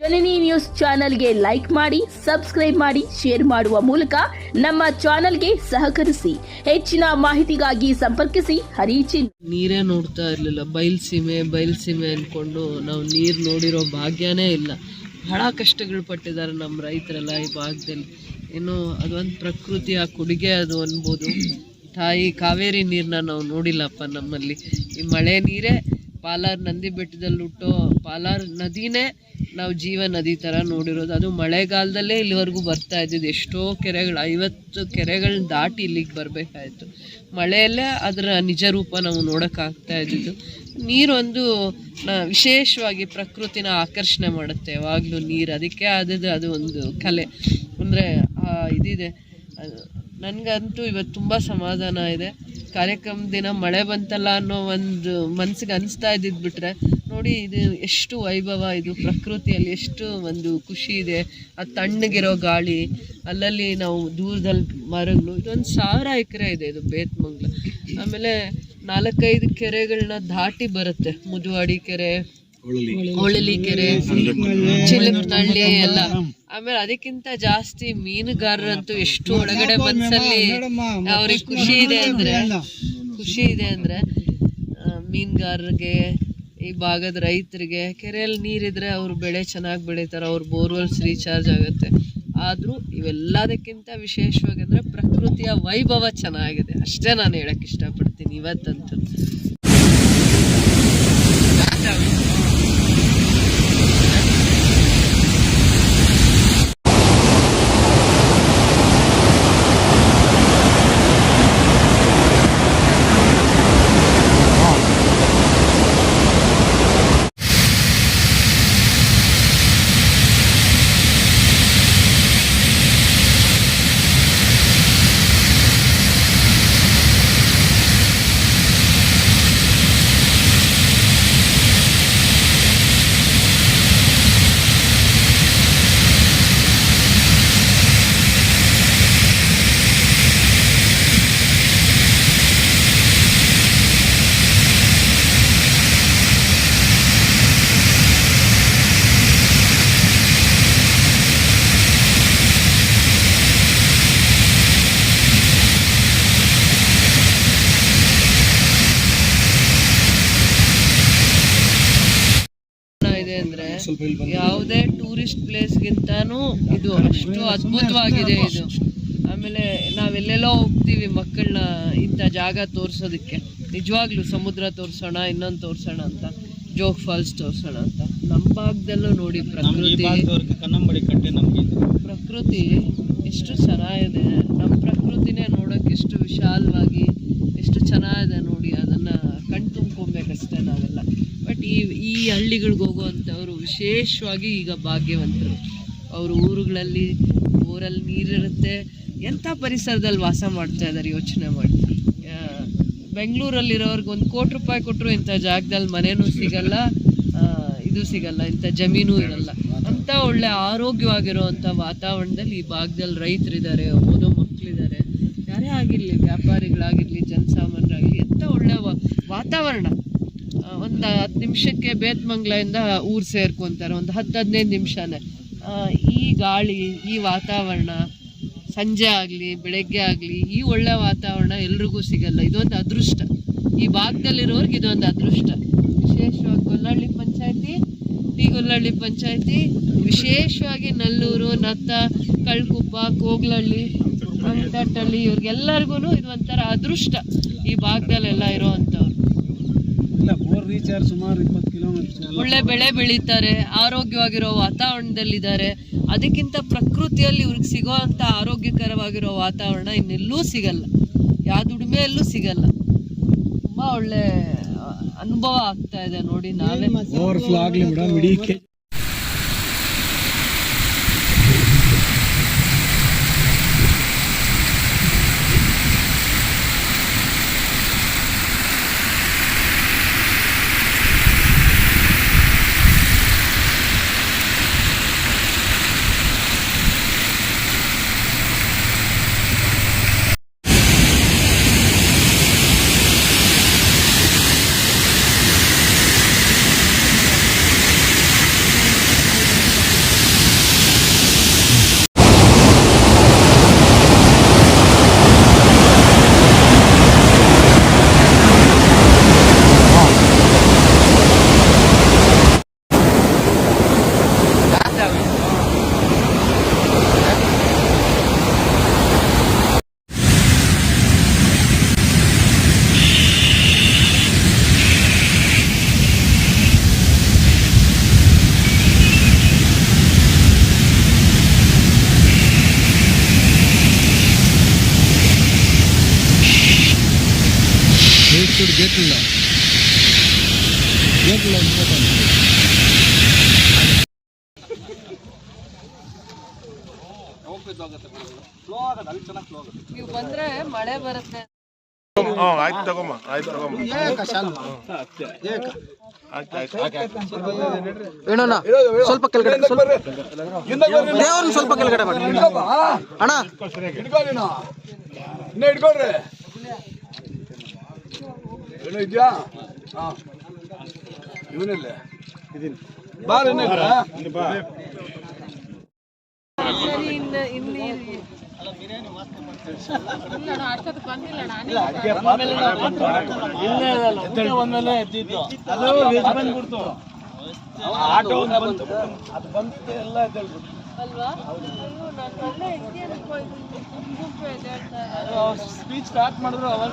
ಜನನಿ news ಚಾನೆಲ್ಗೆ like ಮಾಡಿ, subscribe ಮಾಡಿ, ಶೇರ್ ಮಾಡುವ ಮೂಲಕ ನಮ್ಮ ಚಾನೆಲ್ಗೆ ಸಹಕರಿಸಿ. ಹೆಚ್ಚಿನ ಮಾಹಿತಿಗಾಗಿ ಸಂಪರ್ಕಿಸಿ. ಹರಿಚಿ ನೀರೇ ನೋಡ್ತಾ ಇರಲಿಲ್ಲ. ಬಯಲ್ಸೀಮೆ ಬಯಲ್ಸೀಮೆ ಅಂದ್ಕೊಂಡು ನಾವು ನೀರು ನೋಡಿರೋ ಭಾಗ್ಯನೇ ಇಲ್ಲ. ಬಹಳ ಕಷ್ಟಗಳು ಪಟ್ಟಿದ್ದಾರೆ ನಮ್ಮ ರೈತರೆಲ್ಲ ಈ ಭಾಗದಲ್ಲಿ. ಏನು ಅದೊಂದು ಪ್ರಕೃತಿಯ ಕೊಡುಗೆ ಅದು ಅನ್ಬೋದು. ತಾಯಿ ಕಾವೇರಿ ನೀರನ್ನ ನಾವು ನೋಡಿಲ್ಲಪ್ಪ ನಮ್ಮಲ್ಲಿ. ಈ ಮಳೆ ನೀರೇ ಪಾಲಾರ್ ನಂದಿ ಬೆಟ್ಟದಲ್ಲಿ ಹುಟ್ಟೋ ಪಾಲಾರ್ ನದಿನೇ ನಾವು ಜೀವ ನದಿ ಥರ ನೋಡಿರೋದು. ಅದು ಮಳೆಗಾಲದಲ್ಲೇ ಇಲ್ಲಿವರೆಗೂ ಬರ್ತಾ ಇದ್ದಿದ್ದು. ಎಷ್ಟೋ ಕೆರೆಗಳು, ಐವತ್ತು ಕೆರೆಗಳನ್ನ ದಾಟಿ ಇಲ್ಲಿಗೆ ಬರಬೇಕಾಯ್ತು. ಮಳೆಯಲ್ಲೇ ಅದರ ನಿಜ ರೂಪ ನಾವು ನೋಡೋಕ್ಕಾಗ್ತಾ ಇದ್ದಿದ್ದು. ನೀರೊಂದು ವಿಶೇಷವಾಗಿ ಪ್ರಕೃತಿನ ಆಕರ್ಷಣೆ ಮಾಡುತ್ತೆ. ಯಾವಾಗಲೂ ನೀರು. ಅದಕ್ಕೆ ಆದದ್ದು ಅದು ಒಂದು ಕಲೆ. ಅಂದರೆ ಇದಿದೆ. ನನಗಂತೂ ಇವತ್ತು ತುಂಬ ಸಮಾಧಾನ ಇದೆ. ಕಾರ್ಯಕ್ರಮ ದಿನ ಮಳೆ ಬಂತಲ್ಲ ಅನ್ನೋ ಒಂದು ಮನ್ಸಿಗೆ ಅನಿಸ್ತಾ ಇದ್ದಿದ್ದು ಬಿಟ್ರೆ ನೋಡಿ ಇದು ಎಷ್ಟು ವೈಭವ, ಇದು ಪ್ರಕೃತಿಯಲ್ಲಿ ಎಷ್ಟು ಒಂದು ಖುಷಿ ಇದೆ. ಆ ತಣ್ಣಗಿರೋ ಗಾಳಿ, ಅಲ್ಲಲ್ಲಿ ನಾವು ದೂರದಲ್ಲಿ ಮರಗಳು, ಇದೊಂದು ಸಾವಿರ ಎಕರೆ ಇದೆ ಇದು ಬೇತ್ಮಂಗ್ಲ. ಆಮೇಲೆ ನಾಲ್ಕೈದು ಕೆರೆಗಳನ್ನ ದಾಟಿ ಬರುತ್ತೆ. ಮುದುವಾಡಿ ಕೆರೆ, ಹೊಳಲಿ ಕೆರೆ, ಚಿಲುಕ್ನಳ್ಳಿ ಎಲ್ಲ. ಆಮೇಲೆ ಅದಕ್ಕಿಂತ ಜಾಸ್ತಿ ಮೀನುಗಾರರಂತೂ ಎಷ್ಟು ಒಳಗಡೆ ಮನ್ಸಲ್ಲಿ ಅವ್ರಿಗೆ ಖುಷಿ ಇದೆ ಅಂದ್ರೆ, ಖುಷಿ ಇದೆ ಅಂದ್ರೆ ಮೀನುಗಾರರಿಗೆ ಈ ಭಾಗದ ರೈತರಿಗೆ ಕೆರೆಯಲ್ಲಿ ನೀರಿದ್ರೆ ಅವ್ರ ಬೆಳೆ ಚೆನ್ನಾಗಿ ಬೆಳೀತಾರೆ, ಅವ್ರ ಬೋರ್ವೆಲ್ಸ್ ರೀಚಾರ್ಜ್ ಆಗುತ್ತೆ. ಆದರೂ ಇವೆಲ್ಲದಕ್ಕಿಂತ ವಿಶೇಷವಾಗಿ ಅಂದರೆ ಪ್ರಕೃತಿಯ ವೈಭವ ಚೆನ್ನಾಗಿದೆ. ಅಷ್ಟೇ ನಾನು ಹೇಳಕ್ಕೆ ಇಷ್ಟಪಡ್ತೀನಿ ಇವತ್ತಂತೂ ಇದೆ ಅಂದ್ರೆ ಯಾವುದೇ ಟೂರಿಸ್ಟ್ ಪ್ಲೇಸ್ಗಿಂತನೂ ಇದು ಅಷ್ಟು ಅದ್ಭುತವಾಗಿದೆ ಇದು. ಆಮೇಲೆ ನಾವೆಲ್ಲೆಲ್ಲೋ ಹೋಗ್ತೀವಿ ಮಕ್ಕಳನ್ನ ಇಂಥ ಜಾಗ ತೋರಿಸೋದಕ್ಕೆ. ನಿಜವಾಗ್ಲೂ ಸಮುದ್ರ ತೋರಿಸೋಣ ಇನ್ನೊಂದು ತೋರಿಸೋಣ ಅಂತ. ಜೋಗ್ ಫಾಲ್ಸ್ ತೋರಿಸೋಣ ಅಂತ. ನಮ್ಮ ಭಾಗದಲ್ಲೂ ನೋಡಿ ಪ್ರಕೃತಿ. ಕನ್ನಂಬಡಿ ಕಟ್ಟೆ ನಮಗೆ ಪ್ರಕೃತಿ ಎಷ್ಟು ಚೆನ್ನಾಗಿದೆ. ನಮ್ಮ ಪ್ರಕೃತಿನೇ ನೋಡೋಕೆ ಎಷ್ಟು ವಿಶಾಲವಾಗಿ ಎಷ್ಟು ಚೆನ್ನಾಗಿದೆ ನೋಡಿ. ಅದನ್ನು ಕಣ್ ತುಂಬ್ಕೊಬೇಕಷ್ಟೇ ನಾವೆಲ್ಲ. ಬಟ್ ಈ ಈ ಹಳ್ಳಿಗಳಿಗೆ ಹೋಗುವಂಥವ್ರು ವಿಶೇಷವಾಗಿ ಈಗ ಭಾಗ್ಯವಂತರು. ಅವರು ಊರುಗಳಲ್ಲಿ ಊರಲ್ಲಿ ನೀರಿರುತ್ತೆ. ಎಂಥ ಪರಿಸರದಲ್ಲಿ ವಾಸ ಮಾಡ್ತಾ ಇದ್ದಾರೆ ಯೋಚನೆ ಮಾಡಿ. ಬೆಂಗಳೂರಲ್ಲಿರೋರ್ಗೆ ಒಂದು ಕೋಟಿ ರೂಪಾಯಿ ಕೊಟ್ಟರು ಇಂಥ ಜಾಗದಲ್ಲಿ ಮನೆನೂ ಸಿಗಲ್ಲ ಇದು ಸಿಗಲ್ಲ, ಇಂಥ ಜಮೀನು ಇರಲ್ಲ. ಅಂಥ ಒಳ್ಳೆ ಆರೋಗ್ಯವಾಗಿರುವಂಥ ವಾತಾವರಣದಲ್ಲಿ ಈ ಭಾಗದಲ್ಲಿ ರೈತರಿದ್ದಾರೆ, ಓದೋ ಮಕ್ಕಳಿದ್ದಾರೆ ಯಾರೇ ಆಗಿರಲಿ, ವ್ಯಾಪಾರಿಗಳಾಗಿರಲಿ ಜನಸಾಮಾನ್ಯರಾಗಲಿ ಎಂಥ ಒಳ್ಳೆ ವಾ- ವಾತಾವರಣ. ಒಂದು ಹತ್ತು ನಿಮಿಷಕ್ಕೆ ಬೇತ್ಮಂಗ್ಲಿಂದ ಊರು ಸೇರ್ಕೊತಾರೆ, ಒಂದು ಹತ್ತು ಹದಿನೈದು ನಿಮಿಷನೇ. ಈ ಗಾಳಿ, ಈ ವಾತಾವರಣ, ಸಂಜೆ ಆಗಲಿ, ಬೆಳಗ್ಗೆ ಆಗಲಿ, ಈ ಒಳ್ಳೆ ವಾತಾವರಣ ಎಲ್ರಿಗೂ ಸಿಗಲ್ಲ. ಇದೊಂದು ಅದೃಷ್ಟ. ಈ ಭಾಗದಲ್ಲಿರೋರ್ಗೆ ಇದೊಂದು ಅದೃಷ್ಟ. ವಿಶೇಷವಾಗಿ ಗೊಲ್ಲಹಳ್ಳಿ ಪಂಚಾಯತಿ ಟಿ ಗೊಲ್ಲಹಳ್ಳಿ ಪಂಚಾಯತಿ, ವಿಶೇಷವಾಗಿ ನಲ್ಲೂರು, ನತ್ತ, ಕಳ್ಕುಪ್ಪ ಕೋಗ್ಲಹಳ್ಳಿ ಅಂಕಟಹಳ್ಳಿ ಇವ್ರಿಗೆಲ್ಲರಿಗೂ ಇದೊಂಥರ ಅದೃಷ್ಟ ಈ ಭಾಗದಲ್ಲೆಲ್ಲ ಇರೋ ಅಂಥವ್ರು ರೀಚಾರ್ಜ್ ಸುಮಾರು ಇಪ್ಪತ್ತು ಕಿಲೋಮೀಟರ್ ಒಳ್ಳೆ ಬೆಳೆ ಬೆಳೀತಾರೆ ಆರೋಗ್ಯವಾಗಿರೋ ವಾತಾವರಣದಲ್ಲಿದ್ದಾರೆ. ಅದಕ್ಕಿಂತ ಪ್ರಕೃತಿಯಲ್ಲಿ ಇವ್ರಿಗೆ ಸಿಗೋವಂಥ ಆರೋಗ್ಯಕರವಾಗಿರೋ ವಾತಾವರಣ ಇನ್ನೆಲ್ಲೂ ಸಿಗಲ್ಲ. ಯಾವ ದುಡಿಮೆಯಲ್ಲೂ ಸಿಗಲ್ಲ. ತುಂಬಾ ಒಳ್ಳೆ ಅನುಭವ ಆಗ್ತಾ ಇದೆ ನೋಡಿ ನಾವೇ. చూడు గేట్లలో గేట్లలో ఇంపార్టెంట్ ನೀವು ಬಂದ್ರೆ ಮಳೆ ಬರುತ್ತೆ ಹ್ಞೂ ಆಯ್ತು ತಗೊಮ್ಮ ಆಯ್ತು ತಗೊಮ್ಮ ಆಯ್ತು ಆಯ್ತು ಏನಣ್ಣ ಸ್ವಲ್ಪ ಕೆಳಗಡೆ ಸ್ವಲ್ಪ ದೇವ್ರನ್ನ ಸ್ವಲ್ಪ ಕೆಳಗಡೆ ಮಾಡಿ ಅಣ್ಣ ಇನ್ನೇ ಇಟ್ಕೊಳ್ರಿ ಏನೋ ಸ್ಟಾರ್ಟ್ ಇವನಿಲ್ಲ. ಇದೀನಿ. ಬಾರ ಆಟೋ ಬಂತು. ಅದು ಬಂತು ಎಲ್ಲ ಎದ್ದೇಳ್ಬಿಟ್ಟು ಅಲ್ವಾ? ಮಾಡಿದ್ರು ಅವಾಗ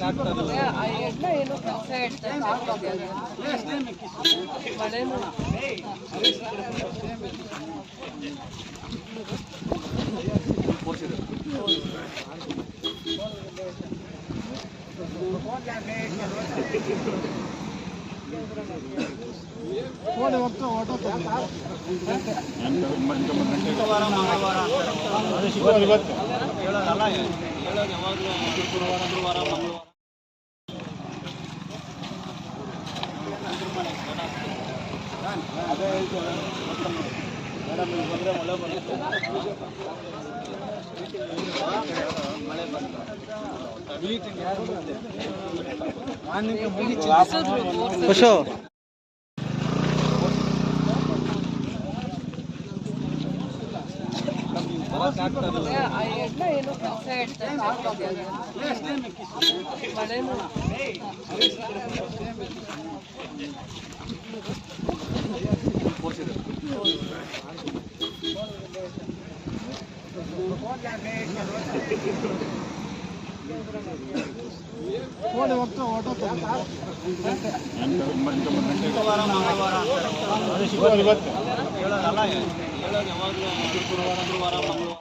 ಎದ್ದೇಳ್ತಾ ಇದೆ. ಸ್ಪೀಚ್ ಸ್ಟಾರ್ಟ್ ಮಾಡಿದ್ರು ಅವಾಗ ಆ ಎಣ್ಣ ಏನೋ ಕೆಲಸ ಹೇಳ್ತಾರೆ ಮಳೆನೂ ಖುಷು ಆ ಎಣ್ಣ ಏನೋ ಕೆಲಸ ಹೇಳ್ತಾರೆ ಮಳೆನೂ ಇವತ್ತು